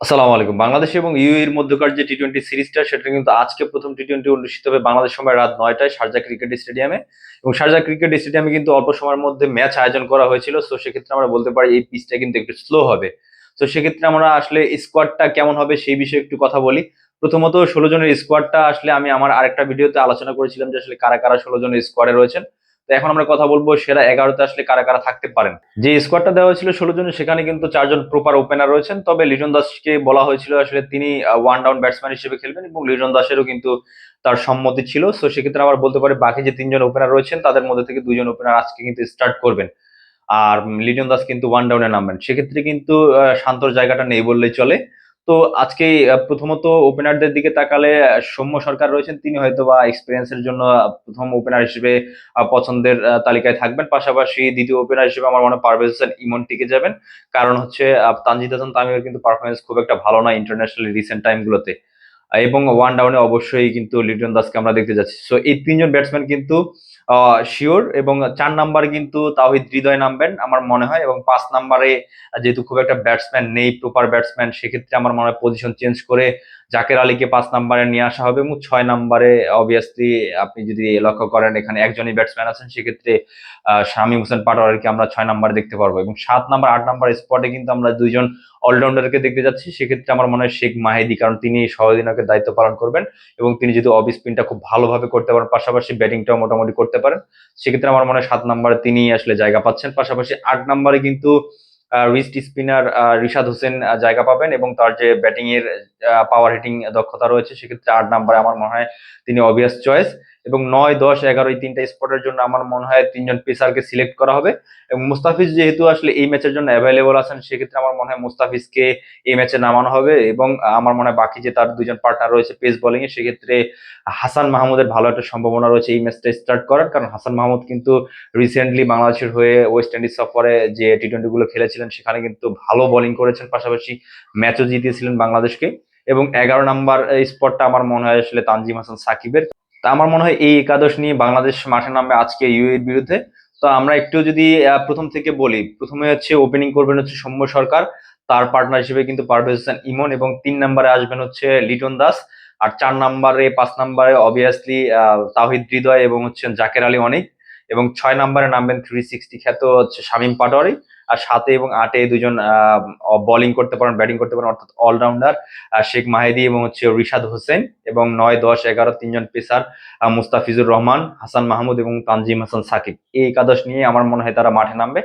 আসসালামু আলাইকুম। বাংলাদেশ এবং ইউএর মধ্যকার যে টি টোয়েন্টি সিরিজটা, সেটা কিন্তু আজকে প্রথম টি টোয়েন্টি অনুষ্ঠিত হবে বাংলাদেশ সময় রাত নয়টায় শারজা ক্রিকেট স্টেডিয়ামে। এবং শারজা ক্রিকেট স্টেডিয়ামে কিন্তু অল্প সময়ের মধ্যে ম্যাচ আয়োজন করা হয়েছিল, তো সেক্ষেত্রে আমরা বলতে পারি এই পিচটা কিন্তু একটু স্লো হবে। তো সেক্ষেত্রে আমরা আসলে স্কোয়াডটা কেমন হবে সেই বিষয়ে একটু কথা বলি। প্রথমত ষোলো জনের স্কোয়াডটা আসলে আমি আমার আরেকটা ভিডিওতে আলোচনা করেছিলাম যে আসলে কারা কারা ষোলো জনের স্কোয়াডে রয়েছেন। তো এখন আমরা কথা বলব সেরা এগারোতে আসলে কারা কারা থাকতে পারেন। যে স্কোয়াডটা দেওয়া হয়েছিল ষোলো জনের, সেখানে কিন্তু চারজন প্রপার ওপেনার রয়েছেন। তবে লিজন দাসকে বলা হয়েছিল আসলে তিনি ওয়ান ডাউন ব্যাটসম্যান হিসেবে খেলবেন এবং লিজন দাসেরও কিন্তু তার সম্মতি ছিল। তো সেক্ষেত্রে আবার বলতে পারি বাকি যে তিনজন ওপেনার রয়েছেন, তাদের মধ্যে থেকে দুজন ওপেনার আজকে কিন্তু স্টার্ট করবেন। আর লিটন দাস কিন্তু ওয়ান ডাউনে নামবেন। সেক্ষেত্রে কিন্তু শান্তর জায়গাটা নেই বললেই চলে। তো আজকে প্রথমত ওপেনারদের দিকে তাকালে সৌম্য সরকার রয়েছেন। তিনি হয়তো বা এক্সপিরিয়েন্সের জন্য প্রথম ওপেনার হিসেবে পছন্দের তালিকায় থাকবেন। পাশাপাশি দ্বিতীয় ওপেনার হিসেবে আমার মনে হয় পারভেজ হোসেন ইমন টিকে যাবেন। কারণ হচ্ছে তানজিদ হাসান তামিমের কিন্তু পারফরমেন্স খুব একটা ভালো না ইন্টারন্যাশনাল রিসেন্ট টাইমগুলোতে এবং ওয়ান ডাউনে অবশ্যই কিন্তু লিটন দাসকে আমরা দেখতে যাচ্ছি। সো এই তিনজন ব্যাটসম্যান কিন্তু শিওর এবং চার নাম্বার কিন্তু তাওহিদ হৃদয় নামবেন আমার মনে হয়, এবং পাঁচ নাম্বারে যেহেতু খুব একটা ব্যাটসম্যান নেই প্রপার ব্যাটসম্যান সেক্ষেত্রে আমার মনে হয় পজিশন চেঞ্জ করে জাকের আলীকে পাঁচ নাম্বারে নিয়ে আসা হবে এবং ছয় নাম্বারে অবভিয়াসলি আপনি যদি লক্ষ্য করেন, এখানে একজনই ব্যাটসম্যান আছেন, সেক্ষেত্রে শামীম হোসেন পাটোয়ারিকে আমরা ছয় নাম্বারে দেখতে পারব এবং সাত নাম্বার আট নাম্বার স্পটে কিন্তু আমরা দুইজন অলরাউন্ডারকে দেখতে যাচ্ছি, সেক্ষেত্রে আমার মনে হয় শেখ মাহেদি, কারণ তিনি সহদিনকের দায়িত্ব পালন করবেন এবং তিনি যদি অফ স্পিনটা খুব ভালোভাবে করতে পারেন, পাশাপাশি ব্যাটিংটাও মোটামুটি করতে পারেন। সেক্ষেত্রে আমার মনে হয় সাত নাম্বার তিনি আসলে জায়গা পাচ্ছেন। পাশাপাশি আট নম্বরে কিন্তু রিস্ট স্পিনার রিশাদ হোসেন জায়গা পাবেন এবং তার যে ব্যাটিং এর পাওয়ার হিটিং দক্ষতা রয়েছে, সেক্ষেত্রে আট নম্বরে আমার মনে হয় তিনি অবভিয়াস চয়েস এবং নয়, দশ, এগারো এই তিনটা স্পটের জন্য আমার মনে হয় তিনজন পেসারকে সিলেক্ট করা হবে। এবং মুস্তাফিজ যেহেতু আসলে এই ম্যাচের জন্য অ্যাভেলেবল আছেন, সেক্ষেত্রে আমার মনে হয় মুস্তাফিজকে এই ম্যাচে নামানো হবে এবং আমার মনে হয় বাকি যে তার দুজন পার্টনার রয়েছে পেস বোলিং এ, সেক্ষেত্রে হাসান মাহমুদের ভালো একটা সম্ভাবনা রয়েছে এই ম্যাচটা স্টার্ট করার। কারণ হাসান মাহমুদ কিন্তু রিসেন্টলি বাংলাদেশের হয়ে ওয়েস্ট ইন্ডিজ সফরে যে টি টোয়েন্টি গুলো খেলেছিলেন, সেখানে কিন্তু ভালো বোলিং করেছেন। পাশাপাশি ম্যাচও জিতিয়েছিলেন বাংলাদেশকে। এবং এগারো নাম্বার স্পটটা আমার মনে হয় আসলে তানজিম হাসান সাকিবের। তা আমার মনে হয় এই একাদশ নিয়ে বাংলাদেশ মাঠে নামবে আজকে ইউএর বিরুদ্ধে। তো আমরা একটু যদি প্রথম থেকে বলি, প্রথমে হচ্ছে ওপেনিং করবেন হচ্ছে সৌম্য সরকার, তার পার্টনার হিসেবে কিন্তু পারভেজ হোসেন ইমন এবং তিন নাম্বারে আসবেন হচ্ছে লিটন দাস। আর চার নাম্বারে, পাঁচ নম্বরে অবভিয়াসলি তাহিদ হৃদয় এবং হচ্ছেন জাকের আলী অনেক। এবং ছয় নম্বরে নামবেন থ্রি সিক্সটি খ্যাত হচ্ছে শামীম পাটোয়ারি। আর সাতে এবং আটে দুজন বোলিং করতে পারেন ব্যাটিং করতে পারেন, অর্থাৎ অলরাউন্ডার শেখ মাহেদি এবং হচ্ছে রিশাদ হোসেন। এবং নয়, দশ, এগারো, তিনজন পেসার মুস্তাফিজুর রহমান, হাসান মাহমুদ এবং তানজিম হাসান সাকিব। এই একাদশ নিয়ে আমার মনে হয় তারা মাঠে নামবে।